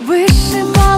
Вишивала